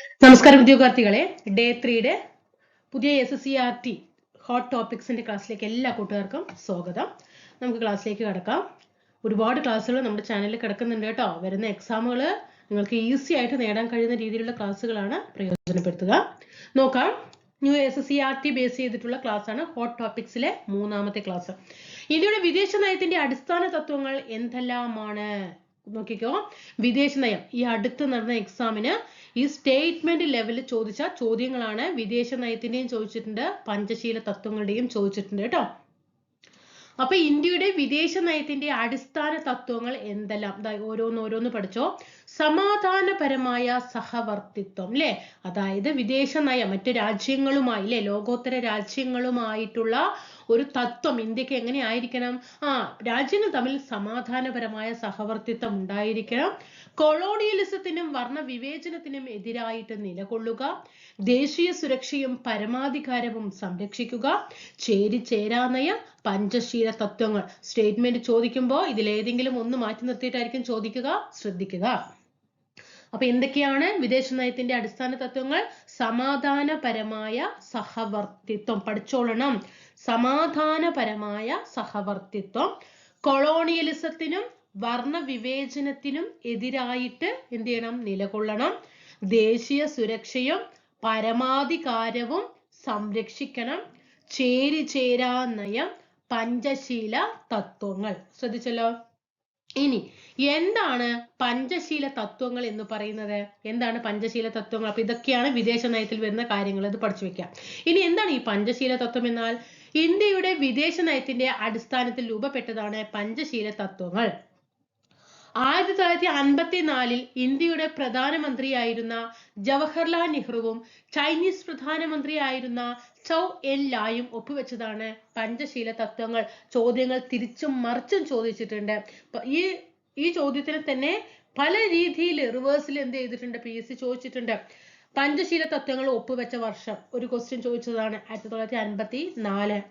നമസ്കാരം ഉദ്യോഗാർത്ഥികളെ. ഡേ ത്രീയുടെ പുതിയ S S C R T hot ടോപ്പിക്സിന്റെ ക്ലാസ്സിലേക്ക് എല്ലാ കൂട്ടുകാർക്കും സ്വാഗതം. നമുക്ക് ക്ലാസ്സിലേക്ക് കിടക്കാം. ഒരുപാട് ക്ലാസ്സുകൾ നമ്മുടെ ചാനലിൽ കിടക്കുന്നുണ്ട് കേട്ടോ. വരുന്ന എക്സാമുകൾ നിങ്ങൾക്ക് ഈസി ആയിട്ട് നേടാൻ കഴിയുന്ന രീതിയിലുള്ള ക്ലാസ്സുകളാണ് പ്രയോജനപ്പെടുത്തുക. നോക്കാം. New S S C R T base ചെയ്തിട്ടുള്ള ക്ലാസ് ആണ് ഹോട്ട് ടോപ്പിക്സിലെ മൂന്നാമത്തെ ക്ലാസ് ഇന്ത്യയുടെ വിദേശ നയത്തിന്റെ അടിസ്ഥാന തത്വങ്ങൾ എന്തെല്ലാമാണ്? നോക്കിക്കോ. വിദേശ നയം. ഈ അടുത്ത് നടന്ന എക്സാമിന് ഈ സ്റ്റേറ്റ്മെന്റ് ലെവലിൽ ചോദിച്ച ചോദ്യങ്ങളാണ് വിദേശ നയത്തിന്റെയും ചോദിച്ചിട്ടുണ്ട് പഞ്ചശീല തത്വങ്ങളുടെയും ചോദിച്ചിട്ടുണ്ട് കേട്ടോ. അപ്പൊ ഇന്ത്യയുടെ വിദേശ നയത്തിന്റെ അടിസ്ഥാന തത്വങ്ങൾ എന്തെല്ലാം? ഓരോന്ന് ഓരോന്ന് പഠിച്ചോ. സമാധാനപരമായ സഹവർത്തിത്വം അല്ലെ അതായത് വിദേശ നയം മറ്റു രാജ്യങ്ങളുമായി അല്ലെ ലോകോത്തര രാജ്യങ്ങളുമായിട്ടുള്ള ഒരു തത്വം ഇന്ത്യയ്ക്ക് എങ്ങനെ ആയിരിക്കണം ആ രാജ്യങ്ങൾ തമ്മിൽ സമാധാനപരമായ സഹവർത്തിത്വം ഉണ്ടായിരിക്കണം. കൊളോണിയലിസത്തിനും വർണ വിവേചനത്തിനും എതിരായിട്ട് നിലകൊള്ളുക. ദേശീയ സുരക്ഷയും പരമാധികാരവും സംരക്ഷിക്കുക. ചേരിചേരാനയ പഞ്ചശീല തത്വങ്ങൾ. സ്റ്റേറ്റ്മെന്റ് ചോദിക്കുമ്പോൾ ഇതിലേതെങ്കിലും ഒന്ന് മാറ്റി നിർത്തിയിട്ടായിരിക്കും ചോദിക്കുക. ശ്രദ്ധിക്കുക. അപ്പൊ എന്തൊക്കെയാണ് വിദേശ നയത്തിന്റെ അടിസ്ഥാന തത്വങ്ങൾ? സമാധാനപരമായ സഹവർത്തിത്വം. പഠിച്ചോളണം. സമാധാനപരമായ സഹവർത്തിത്വം. കൊളോണിയലിസത്തിനും വർണവിവേചനത്തിനും എതിരായിട്ട് എന്ത് ചെയ്യണം നിലകൊള്ളണം. ദേശീയ സുരക്ഷയും പരമാധികാരവും സംരക്ഷിക്കണം. ചേരി ചേരാ നയം പഞ്ചശീല തത്വങ്ങൾ. ശ്രദ്ധിച്ചല്ലോ? ഇനി എന്താണ് പഞ്ചശീല തത്വങ്ങൾ എന്ന് പറയുന്നത്? എന്താണ് പഞ്ചശീല തത്വങ്ങൾ? അപ്പൊ ഇതൊക്കെയാണ് വിദേശ നയത്തിൽ വരുന്ന കാര്യങ്ങൾ. ഇത് പഠിച്ചു വെക്കാം. ഇനി എന്താണ് ഈ പഞ്ചശീല തത്വം എന്നാൽ? ഇന്ത്യയുടെ വിദേശ നയത്തിന്റെ അടിസ്ഥാനത്തിൽ രൂപപ്പെട്ടതാണ് പഞ്ചശീല തത്വങ്ങൾ. ആയിരത്തി തൊള്ളായിരത്തി അൻപത്തിനാലിൽ ഇന്ത്യയുടെ പ്രധാനമന്ത്രിയായിരുന്ന ജവഹർലാൽ നെഹ്റുവും ചൈനീസ് പ്രധാനമന്ത്രിയായിരുന്ന ചൗ എൻ ലായും ഒപ്പുവെച്ചതാണ് പഞ്ചശീല തത്വങ്ങൾ. ചോദ്യങ്ങൾ തിരിച്ചും മറിച്ചും ചോദിച്ചിട്ടുണ്ട്. ഈ ഈ ചോദ്യത്തിന് തന്നെ പല രീതിയിൽ റിവേഴ്സിൽ എന്ത് ചെയ്തിട്ടുണ്ട്? പി എസ് സി ചോദിച്ചിട്ടുണ്ട്. പഞ്ചശീല തത്വങ്ങൾ ഒപ്പുവെച്ച വർഷം. ഒരു ക്വസ്റ്റ്യൻ ചോദിച്ചതാണ്. ആയിരത്തി തൊള്ളായിരത്തി അൻപത്തി നാല്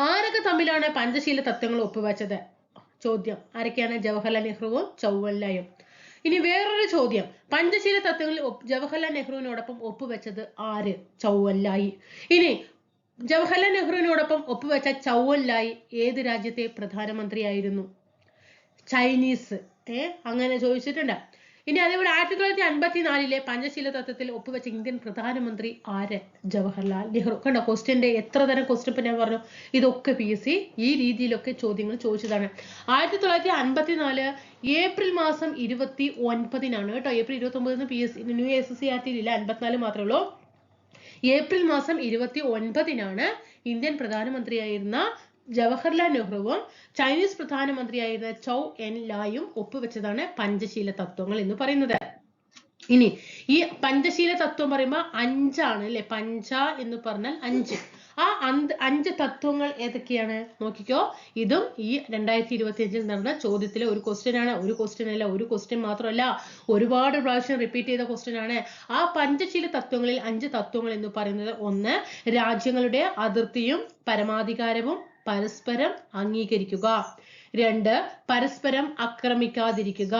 ആരൊക്കെ തമ്മിലാണ് പഞ്ചശീല തത്വങ്ങൾ ഒപ്പുവെച്ചത്? ചോദ്യം. ആരൊക്കെയാണ്? ജവഹർലാൽ നെഹ്റുവും ചൗവല്ലായും ഇനി വേറൊരു ചോദ്യം. പഞ്ചശീല തത്വങ്ങളിൽ ജവഹർലാൽ നെഹ്റുവിനോടൊപ്പം ഒപ്പുവെച്ചത് ആര്? ചൗവല്ലായി ഇനി ജവഹർലാൽ നെഹ്റുവിനോടൊപ്പം ഒപ്പുവെച്ച ചൗവല്ലായി ഏത് രാജ്യത്തെ പ്രധാനമന്ത്രിയായിരുന്നു? ചൈനീസ്. ഏ? അങ്ങനെ ചോദിച്ചിട്ടുണ്ട്. ഇനി അതേപോലെ ആയിരത്തി തൊള്ളായിരത്തി അൻപത്തി നാലിലെ പഞ്ചശീല തത്വത്തിൽ ഒപ്പുവെച്ച ഇന്ത്യൻ പ്രധാനമന്ത്രി ആര്? ജവഹർലാൽ നെഹ്റു. കണ്ടോ ക്വസ്റ്റ്യന്റെ എത്ര തരം ക്വസ്റ്റ്യൻ ഇപ്പൊ ഞാൻ പറഞ്ഞു. ഇതൊക്കെ പി എസ് സി ഈ രീതിയിലൊക്കെ ചോദ്യങ്ങൾ ചോദിച്ചതാണ്. ആയിരത്തി തൊള്ളായിരത്തി അൻപത്തി നാല് ഏപ്രിൽ മാസം ഇരുപത്തി ഒൻപതിനാണ് കേട്ടോ ഏപ്രിൽ ഇരുപത്തി ഒമ്പതിന് P S new S S C R T അൻപത്തിനാല് മാത്രമേ ഉള്ളൂ. ഏപ്രിൽ മാസം ഇരുപത്തി ഒൻപതിനാണ് ഇന്ത്യൻ പ്രധാനമന്ത്രിയായിരുന്ന ജവഹർലാൽ നെഹ്റുവും ചൈനീസ് പ്രധാനമന്ത്രിയായിരുന്ന ചൗ എൻ ലായും ഒപ്പുവെച്ചതാണ് പഞ്ചശീല തത്വങ്ങൾ എന്ന് പറയുന്നത്. ഇനി ഈ പഞ്ചശീല തത്വം പറയുമ്പോൾ അഞ്ചാണ് അല്ലെ? പഞ്ച എന്ന് പറഞ്ഞാൽ അഞ്ച്. ആ അഞ്ച് തത്വങ്ങൾ ഏതൊക്കെയാണ്? നോക്കിക്കോ. ഇതും ഈ രണ്ടായിരത്തി ഇരുപത്തി അഞ്ചിൽ നടന്ന ചോദ്യത്തിലെ ഒരു ക്വസ്റ്റ്യൻ ആണ്. ഒരു ക്വസ്റ്റ്യൻ അല്ല ഒരു ക്വസ്റ്റ്യൻ മാത്രമല്ല. ഒരുപാട് പ്രാവശ്യം റിപ്പീറ്റ് ചെയ്ത ക്വസ്റ്റ്യൻ ആണ്. ആ പഞ്ചശീല തത്വങ്ങളിൽ അഞ്ച് തത്വങ്ങൾ എന്ന് പറയുന്നത് ഒന്ന് രാജ്യങ്ങളുടെ അതിർത്തിയും പരമാധികാരവും പരസ്പരം അംഗീകരിക്കുക. രണ്ട് പരസ്പരം ആക്രമിക്കാതിരിക്കുക.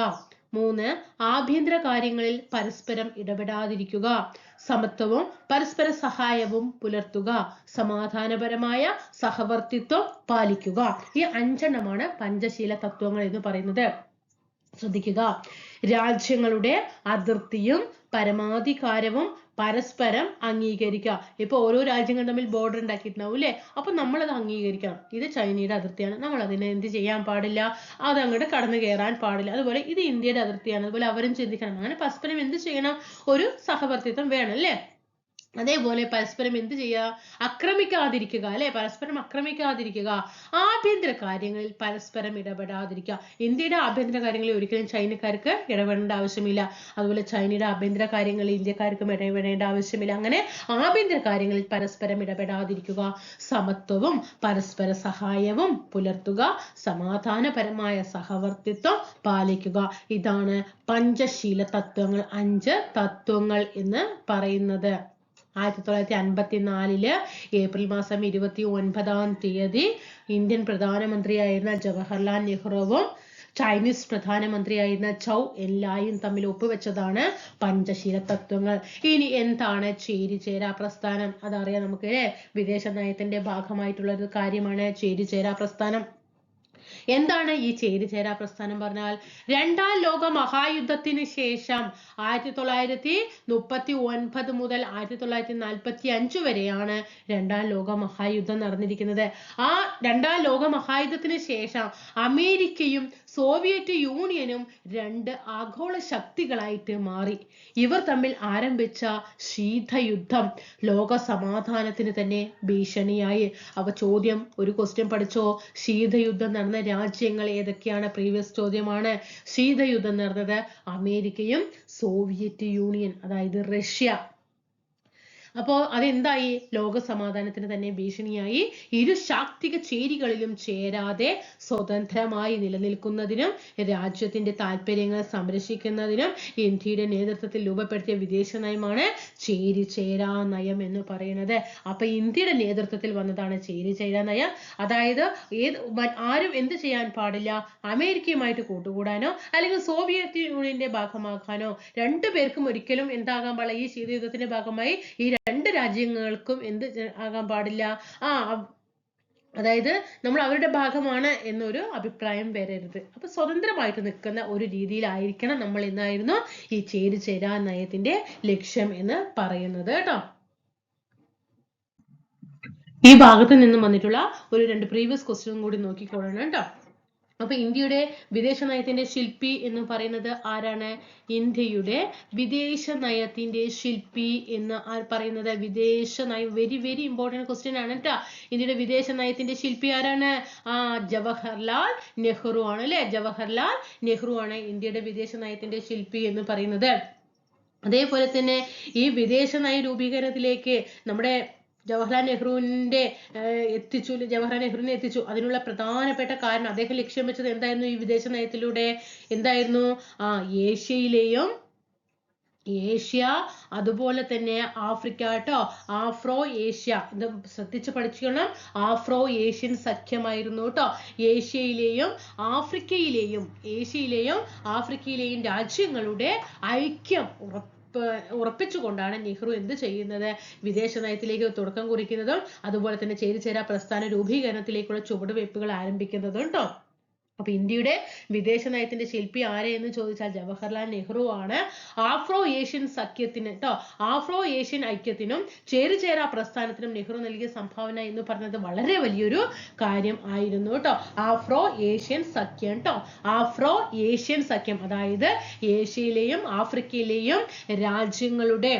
മൂന്ന് ആഭ്യന്തര കാര്യങ്ങളിൽ പരസ്പരം ഇടപെടാതിരിക്കുക. സമത്വവും പരസ്പര സഹായവും പുലർത്തുക. സമാധാനപരമായ സഹവർത്തിത്വം പാലിക്കുക. ഈ അഞ്ചെണ്ണമാണ് പഞ്ചശീല തത്വങ്ങൾ എന്ന് പറയുന്നത്. ശ്രദ്ധിക്കുക. രാജ്യങ്ങളുടെ അതിർത്തിയും പരമാധികാരവും പരസ്പരം അംഗീകരിക്കുക. ഇപ്പൊ ഓരോ രാജ്യങ്ങൾ തമ്മിൽ ബോർഡർ ഉണ്ടാക്കിയിട്ടുണ്ടാവും അല്ലേ അപ്പൊ നമ്മൾ അത് അംഗീകരിക്കണം. ഇത് ചൈനയുടെ അതിർത്തിയാണ്. നമ്മൾ അതിനെ എന്ത് ചെയ്യാൻ പാടില്ല? അത് അങ്ങോട്ട് കടന്നു കയറാൻ പാടില്ല. അതുപോലെ ഇത് ഇന്ത്യയുടെ അതിർത്തിയാണ്. അതുപോലെ അവരും ചിന്തിക്കണം. അങ്ങനെ പരസ്പരം എന്ത് ചെയ്യണം? ഒരു സഹവർത്തിത്വം വേണം അല്ലേ അതേപോലെ പരസ്പരം എന്ത് ചെയ്യുക? അക്രമിക്കാതിരിക്കുക അല്ലെ? പരസ്പരം അക്രമിക്കാതിരിക്കുക. ആഭ്യന്തര കാര്യങ്ങളിൽ പരസ്പരം ഇടപെടാതിരിക്കുക. ഇന്ത്യയുടെ ആഭ്യന്തര കാര്യങ്ങളിൽ ഒരിക്കലും ചൈനക്കാർക്ക് ഇടപെടേണ്ട ആവശ്യമില്ല. അതുപോലെ ചൈനയുടെ ആഭ്യന്തര കാര്യങ്ങളിൽ ഇന്ത്യക്കാർക്കും ഇടപെടേണ്ട ആവശ്യമില്ല. അങ്ങനെ ആഭ്യന്തര കാര്യങ്ങളിൽ പരസ്പരം ഇടപെടാതിരിക്കുക. സമത്വവും പരസ്പര സഹായവും പുലർത്തുക. സമാധാനപരമായ സഹവർത്തിത്വം പാലിക്കുക. ഇതാണ് പഞ്ചശീല തത്വങ്ങൾ അഞ്ച് തത്വങ്ങൾ എന്ന് പറയുന്നത്. ആയിരത്തി തൊള്ളായിരത്തി അൻപത്തി നാലിൽ ഏപ്രിൽ മാസം ഇരുപത്തി ഒൻപതാം തീയതി ഇന്ത്യൻ പ്രധാനമന്ത്രിയായിരുന്ന ജവഹർലാൽ നെഹ്റുവും ചൈനീസ് പ്രധാനമന്ത്രിയായിരുന്ന ചൗ എല്ലായും തമ്മിൽ ഒപ്പുവെച്ചതാണ് പഞ്ചശീല തത്വങ്ങൾ. ഇനി എന്താണ് ചേരിചേരാ പ്രസ്ഥാനം? അതറിയാം നമുക്ക് വിദേശ നയത്തിന്റെ ഭാഗമായിട്ടുള്ള ഒരു കാര്യമാണ് ചേരിചേരാ പ്രസ്ഥാനം. എന്താണ് ഈ ചേരിചേരാ പ്രസ്ഥാനം പറഞ്ഞാൽ? രണ്ടാം ലോക മഹായുദ്ധത്തിന് ശേഷം ആയിരത്തി തൊള്ളായിരത്തി മുപ്പത്തി ഒൻപത് മുതൽ ആയിരത്തി തൊള്ളായിരത്തി നാൽപ്പത്തി അഞ്ച് വരെയാണ് രണ്ടാം ലോക മഹായുദ്ധം നടന്നിരിക്കുന്നത്. ആ രണ്ടാം ലോക മഹായുദ്ധത്തിന് ശേഷം അമേരിക്കയും സോവിയറ്റ് യൂണിയനും രണ്ട് ആഗോള ശക്തികളായിട്ട് മാറി. ഇവർ തമ്മിൽ ആരംഭിച്ച ശീതയുദ്ധം ലോക സമാധാനത്തിന് തന്നെ ഭീഷണിയായി. അവ ചോദ്യം ഒരു ക്വസ്റ്റ്യൻ പഠിച്ചോ? ശീതയുദ്ധം നടന്ന രാജ്യങ്ങൾ ഏതൊക്കെയാണ്? പ്രീവിയസ് ചോദ്യമാണ്. ശീതയുദ്ധം നടന്നത് അമേരിക്കയും സോവിയറ്റ് യൂണിയൻ അതായത് റഷ്യ. അപ്പോൾ അതെന്തായി? ലോക സമാധാനത്തിന് തന്നെ ഭീഷണിയായി. ഇരു ശാക്തിക ചേരികളിലും ചേരാതെ സ്വതന്ത്രമായി നിലനിൽക്കുന്നതിനും രാജ്യത്തിന്റെ താല്പര്യങ്ങൾ സംരക്ഷിക്കുന്നതിനും ഇന്ത്യയുടെ നേതൃത്വത്തിൽ രൂപപ്പെടുത്തിയ വിദേശ നയമാണ് ചേരി ചേരാ നയം എന്ന് പറയുന്നത്. അപ്പൊ ഇന്ത്യയുടെ നേതൃത്വത്തിൽ വന്നതാണ് ചേരി ചേരാ നയം. അതായത് ഏത് ആരും എന്ത് ചെയ്യാൻ പാടില്ല? അമേരിക്കയുമായിട്ട് കൂട്ടുകൂടാനോ അല്ലെങ്കിൽ സോവിയറ്റ് യൂണിയന്റെ ഭാഗമാക്കാനോ. രണ്ടു പേർക്കും ഒരിക്കലും എന്താകാൻ പാടില്ല. ഈ ശീതയുദ്ധത്തിന്റെ ഭാഗമായി ഈ രണ്ട് രാജ്യങ്ങൾക്കും എന്ത് ആകാൻ പാടില്ല. ആ അതായത് നമ്മൾ അവരുടെ ഭാഗമാണ് എന്നൊരു അഭിപ്രായം വരരുത്. അപ്പൊ സ്വതന്ത്രമായിട്ട് നിൽക്കുന്ന ഒരു രീതിയിലായിരിക്കണം നമ്മൾ എന്നായിരുന്നു ഈ ചേരിചേരാ നയത്തിന്റെ ലക്ഷ്യം എന്ന് പറയുന്നത് കേട്ടോ. ഈ ഭാഗത്ത് നിന്നും വന്നിട്ടുള്ള ഒരു രണ്ട് പ്രീവിയസ് ക്വസ്റ്റ്യനും കൂടി നോക്കിക്കോളണം കേട്ടോ. അപ്പൊ ഇന്ത്യയുടെ വിദേശ നയത്തിന്റെ ശില്പി എന്ന് പറയുന്നത് ആരാണ്? ഇന്ത്യയുടെ വിദേശ നയത്തിന്റെ ശില്പി എന്ന് ആർ പറയുന്നത് വിദേശ നയം വെരി വെരി ഇമ്പോർട്ടന്റ് ക്വസ്റ്റ്യൻ ആണ് കേട്ടോ ഇന്ത്യയുടെ വിദേശ നയത്തിന്റെ ശില്പി ആരാണ്? ആ ജവഹർലാൽ നെഹ്റു ആണ് അല്ലെ ജവഹർലാൽ നെഹ്റു ആണ് ഇന്ത്യയുടെ വിദേശ നയത്തിന്റെ ശില്പി എന്ന് പറയുന്നത്. അതേപോലെ തന്നെ ഈ വിദേശ നയ രൂപീകരണത്തിലേക്ക് നമ്മുടെ ജവഹർലാൽ നെഹ്റുവിന്റെ ഏർ എത്തിച്ചു ജവഹർലാൽ നെഹ്റുവിനെ എത്തിച്ചു. അതിനുള്ള പ്രധാനപ്പെട്ട കാരണം അദ്ദേഹം ലക്ഷ്യം വെച്ചത് എന്തായിരുന്നു? ഈ വിദേശ നയത്തിലൂടെ എന്തായിരുന്നു? ആ ഏഷ്യയിലെയും ഏഷ്യ അതുപോലെ തന്നെ ആഫ്രിക്ക കേട്ടോ. Afro Asia. ഇത് ശ്രദ്ധിച്ച് പഠിക്കണം ആഫ്രോ ഏഷ്യൻ സഖ്യമായിരുന്നു കേട്ടോ. ഏഷ്യയിലെയും ആഫ്രിക്കയിലെയും ഏഷ്യയിലെയും ആഫ്രിക്കയിലെയും രാജ്യങ്ങളുടെ ഐക്യം ഉറപ്പ് ഉറപ്പിച്ചുകൊണ്ടാണ് നെഹ്റു എന്ത് ചെയ്യുന്നത്? വിദേശ നയത്തിലേക്ക് തുടക്കം കുറിക്കുന്നതും അതുപോലെ തന്നെ ചേരിചേരാ പ്രസ്ഥാന രൂപീകരണത്തിലേക്കുള്ള ചുവടുവയ്പ്പുകൾ ആരംഭിക്കുന്നതും കേട്ടോ അപ്പൊ ഇന്ത്യയുടെ വിദേശ നയത്തിന്റെ ശില്പി ആരെ എന്ന് ചോദിച്ചാൽ ജവഹർലാൽ നെഹ്റു ആണ്. ആഫ്രോ ഏഷ്യൻ സഖ്യത്തിന് ട്ടോ ആഫ്രോ ഏഷ്യൻ ഐക്യത്തിനും ചേരുചേരാ പ്രസ്ഥാനത്തിനും നെഹ്റു നൽകിയ സംഭാവന എന്ന് പറഞ്ഞത് വളരെ വലിയൊരു കാര്യം ആയിരുന്നു കേട്ടോ ആഫ്രോ ഏഷ്യൻ സഖ്യം ട്ടോ. ആഫ്രോ ഏഷ്യൻ സഖ്യം അതായത് ഏഷ്യയിലെയും ആഫ്രിക്കയിലെയും രാജ്യങ്ങളുടെ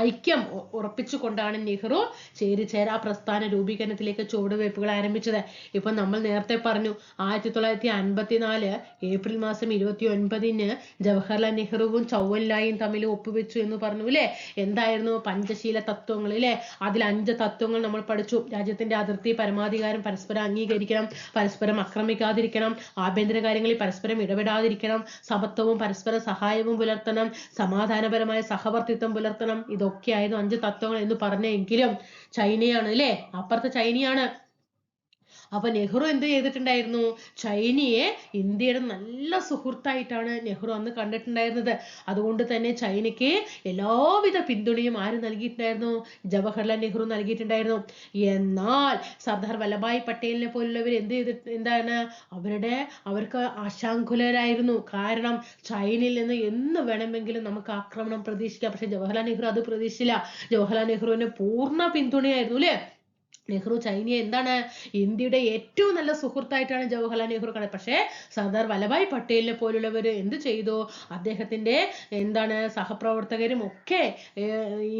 ഐക്യം ഉറപ്പിച്ചുകൊണ്ടാണ് നെഹ്റു ചേരിചേരാ പ്രസ്ഥാന രൂപീകരണത്തിലേക്ക് ചുവടുവയ്പ്പുകൾ ആരംഭിച്ചത്. ഇപ്പൊ നമ്മൾ നേരത്തെ പറഞ്ഞു ആയിരത്തി തൊള്ളായിരത്തി അൻപത്തിനാല് ഏപ്രിൽ മാസം ഇരുപത്തി ഒൻപതിന് ജവഹർലാൽ നെഹ്റുവും ചൗവൻലായും തമ്മിൽ ഒപ്പുവെച്ചു എന്ന് പറഞ്ഞു അല്ലേ? എന്തായിരുന്നു പഞ്ചശീല തത്വങ്ങൾ അല്ലേ? അതിൽ അഞ്ച് തത്വങ്ങൾ നമ്മൾ പഠിച്ചു. രാജ്യത്തിന്റെ അതിർത്തി പരമാധികാരം പരസ്പരം അംഗീകരിക്കണം പരസ്പരം ആക്രമിക്കാതിരിക്കണം ആഭ്യന്തര കാര്യങ്ങളിൽ പരസ്പരം ഇടപെടാതിരിക്കണം സമത്വവും പരസ്പര സഹായവും പുലർത്തണം സമാധാനപരമായ സഹവർത്തിത്വം പുലർത്തണം ഇതൊക്കെയായിരുന്നു അഞ്ച് തത്വങ്ങൾ എന്ന് പറഞ്ഞെങ്കിലും ചൈനയാണ് അല്ലേ? അപ്പുറത്തെ ചൈനയാണ്. അപ്പൊ നെഹ്റു എന്ത് ചെയ്തിട്ടുണ്ടായിരുന്നു? ചൈനയെ ഇന്ത്യയുടെ നല്ല സുഹൃത്തായിട്ടാണ് നെഹ്റു അന്ന് കണ്ടിട്ടുണ്ടായിരുന്നത്. അതുകൊണ്ട് തന്നെ ചൈനയ്ക്ക് എല്ലാവിധ പിന്തുണയും ആര് നൽകിയിട്ടുണ്ടായിരുന്നു? ജവഹർലാൽ നെഹ്റു നൽകിയിട്ടുണ്ടായിരുന്നു. എന്നാൽ സർദാർ വല്ലഭായ് പട്ടേലിനെ പോലുള്ളവർ എന്ത് ചെയ്തിട്ട് എന്താണ്? അവരുടെ അവർക്ക് ആശാങ്കുലരായിരുന്നു. കാരണം ചൈനയിൽ നിന്ന് എന്ന് വേണമെങ്കിലും നമുക്ക് ആക്രമണം പ്രതീക്ഷിക്കാം. പക്ഷെ ജവഹർലാൽ നെഹ്റു അത് പ്രതീക്ഷിച്ചില്ല. ജവഹർലാൽ നെഹ്റുവിന് പൂർണ പിന്തുണയായിരുന്നു അല്ലേ? നെഹ്റു ചൈനയെ എന്താണ് ഇന്ത്യയുടെ ഏറ്റവും നല്ല സുഹൃത്തായിട്ടാണ് ജവഹർലാൽ നെഹ്റു കണ്ടത് പക്ഷേ സർദാർ വല്ലഭായ് പട്ടേലിനെ പോലുള്ളവർ എന്ത് ചെയ്തു? അദ്ദേഹത്തിന്റെ എന്താണ് സഹപ്രവർത്തകരും ഒക്കെ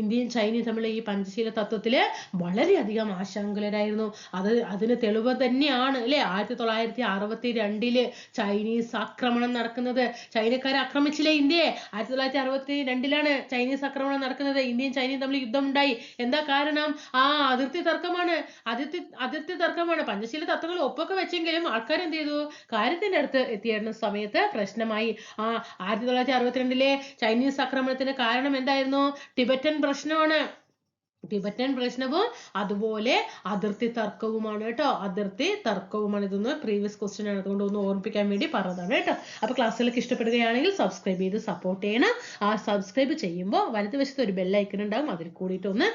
ഇന്ത്യയും ചൈനയും തമ്മിലുള്ള ഈ പഞ്ചശീല തത്വത്തിൽ വളരെയധികം ആശങ്കുലരായിരുന്നു. അത് അതിന് തെളിവ് തന്നെയാണ് അല്ലെ? ആയിരത്തി തൊള്ളായിരത്തി അറുപത്തി രണ്ടിൽ ചൈനീസ് ആക്രമണം നടക്കുന്നത്. ചൈനക്കാരെ ആക്രമിച്ചില്ലേ ഇന്ത്യയെ? ആയിരത്തി തൊള്ളായിരത്തി അറുപത്തി രണ്ടിലാണ് ചൈനീസ് ആക്രമണം നടക്കുന്നത്. ഇന്ത്യയും ചൈനയും തമ്മിൽ യുദ്ധം ഉണ്ടായി എന്താ കാരണം? ആ അതിർത്തി തർക്കമാണ്. അതിർത്തി അതിർത്തി തർക്കമാണ്. പഞ്ചശീല തത്വങ്ങൾ ഒപ്പൊക്കെ വെച്ചെങ്കിലും ആൾക്കാർ എന്ത് ചെയ്തു കാര്യത്തിന്റെ അടുത്ത് എത്തിയിരുന്ന സമയത്ത് പ്രശ്നമായി. ആ ആയിരത്തി തൊള്ളായിരത്തി അറുപത്തിരണ്ടിലെ ചൈനീസ് ആക്രമണത്തിന് കാരണം എന്തായിരുന്നു? ടിബറ്റൻ പ്രശ്നമാണ്. ടിബറ്റൻ പ്രശ്നവും അതുപോലെ അതിർത്തി തർക്കവുമാണ് കേട്ടോ. അതിർത്തി തർക്കവുമാണ് ഇതൊന്ന് പ്രീവിയസ് ക്വസ്റ്റ്യൻ ആണ്. അതുകൊണ്ട് ഒന്ന് ഓർമ്മിപ്പിക്കാൻ വേണ്ടി പറഞ്ഞതാണ് കേട്ടോ. അപ്പൊ ക്ലാസ്സുകളൊക്കെ ഇഷ്ടപ്പെടുകയാണെങ്കിൽ സബ്സ്ക്രൈബ് ചെയ്ത് സപ്പോർട്ട് ചെയ്യണം. ആ സബ്സ്ക്രൈബ് ചെയ്യുമ്പോൾ വലതുവശത്ത് ഒരു ബെല്ലൈക്കൺ ഉണ്ടാകും അതിൽ കൂടിയിട്ട് ഒന്ന്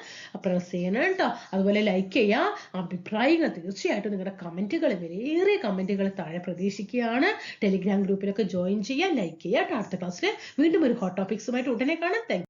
പ്രസ് ചെയ്യണം കേട്ടോ. അതുപോലെ ലൈക്ക് ചെയ്യുക അഭിപ്രായങ്ങൾ തീർച്ചയായിട്ടും നിങ്ങളുടെ കമന്റുകൾ വിലയേറിയ കമന്റുകൾ താഴെ പ്രതീക്ഷിക്കുകയാണ്. ടെലിഗ്രാം ഗ്രൂപ്പിലൊക്കെ ജോയിൻ ചെയ്യുക ലൈക്ക് ചെയ്യുക അടുത്ത ക്ലാസ്സിൽ വീണ്ടും ഒരു ഹോട്ട് ടോപ്പിക്സുമായിട്ട് ഉടനെ കാണാം.